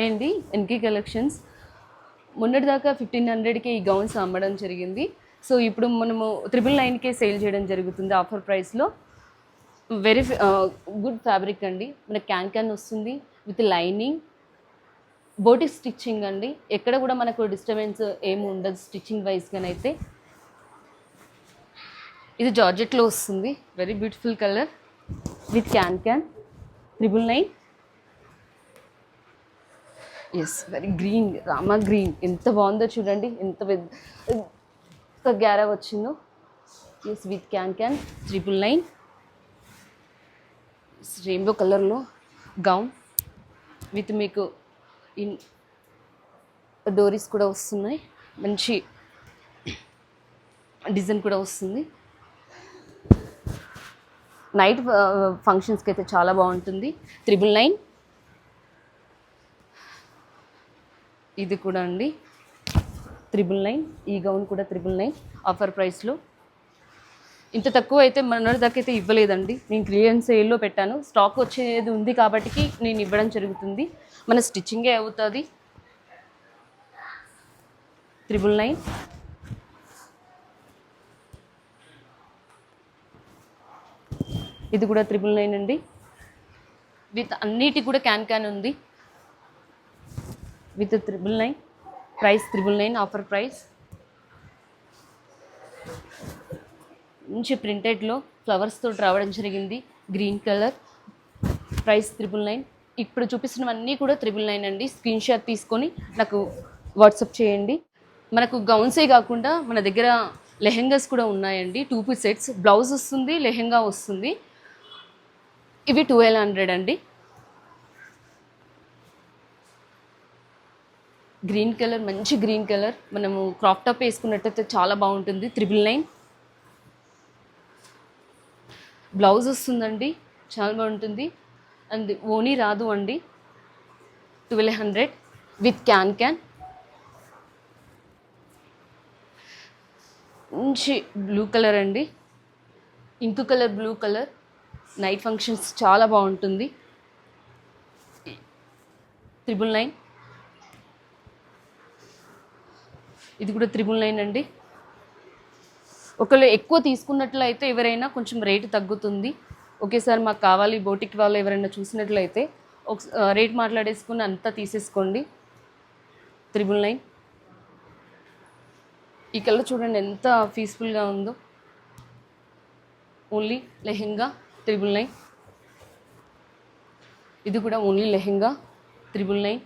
Hi అండి NK collections. మొన్నటిదాకా fifteen హండ్రెడ్కి ఈ గౌన్స్ అమ్మడం జరిగింది. సో ఇప్పుడు మనము త్రిబుల్ నైన్కే సేల్ చేయడం జరుగుతుంది ఆఫర్ ప్రైస్లో. వెరీ గుడ్ ఫ్యాబ్రిక్ అండి. మనకి క్యాన్ క్యాన్ వస్తుంది విత్ లైనింగ్ బోటిక్ స్టిచ్చింగ్ అండి. ఎక్కడ కూడా మనకు డిస్టర్బెన్స్ ఏమి ఉండదు స్టిచ్చింగ్ వైజ్గానైతే ఇది జార్జెట్లో వస్తుంది. Very beautiful colour with can can triple nine yes very green Rama green ఎంత బాగుందో చూడండి. ఎంత పెద్ద ఎంత గ్యారా వచ్చిందో. Yes with can can triple nine rainbow కలర్లో గౌన్ విత్ మీకు ఇన్ డోరీస్ కూడా వస్తున్నాయి. మంచి డిజైన్ కూడా వస్తుంది. నైట్ ఫంక్షన్స్కి uh, అయితే చాలా బాగుంటుంది. త్రిబుల్ నైన్ ఇది కూడా అండి. త్రిబుల్ నైన్ ఈ గౌన్ కూడా త్రిబుల్ నైన్ ఆఫర్ ప్రైస్లో ఇంత తక్కువ అయితే మన దాకా అయితే ఇవ్వలేదండి. నేను క్లియరెన్స్ సేల్లో పెట్టాను. స్టాక్ వచ్చేది ఉంది కాబట్టి నేను ఇవ్వడం జరుగుతుంది. మన స్టిచ్చింగే అవుతుంది? త్రిబుల్ నైన్ ఇది కూడా త్రిబుల్ నైన్ అండి. విత్ అన్నిటి కూడా క్యాన్ క్యాన్ ఉంది. With triple nine. Price triple nine offer price. మంచి ప్రింటెడ్లో ఫ్లవర్స్తో రావడం జరిగింది. Green colour. Price triple nine. ఇప్పుడు చూపిస్తున్నవన్నీ కూడా త్రిబుల్ నైన్ అండి. స్క్రీన్ షాట్ తీసుకొని నాకు వాట్సాప్ చేయండి. మనకు గౌన్సే కాకుండా మన దగ్గర లెహెంగాస్ కూడా ఉన్నాయండి. Two piece sets. బ్లౌజ్ వస్తుంది లెహెంగా వస్తుంది. ఇవి ట్వెల్వ్ హండ్రెడ్ అండి. గ్రీన్ కలర్ మంచి గ్రీన్ కలర్. మనము క్రాప్ టాప్ వేసుకున్నట్టయితే చాలా బాగుంటుంది. Triple nine. బ్లౌజ్ వస్తుందండి. చాలా బాగుంటుంది. అండ్ ఓనీ రాదు అండి. Twelve hundred with can can. మంచి బ్లూ కలర్ అండి. Ink colour blue colour. Night functions చాలా బాగుంటుంది. Triple nine. ఇది కూడా త్రిబుల్ నైన్ అండి. ఒకవేళ ఎక్కువ తీసుకున్నట్లయితే ఎవరైనా కొంచెం రేటు తగ్గుతుంది. ఒకేసారి మాకు కావాలి బోటిక్ వాళ్ళు ఎవరైనా చూసినట్లయితే ఒక రేట్ మాట్లాడేసుకుని అంతా తీసేసుకోండి. Triple nine. ఈ కలర్ చూడండి ఎంత పీస్ఫుల్గా ఉందో. Only lehenga triple nine. ఇది కూడా ఓన్లీ లెహెంగా త్రిబుల్ నైన్.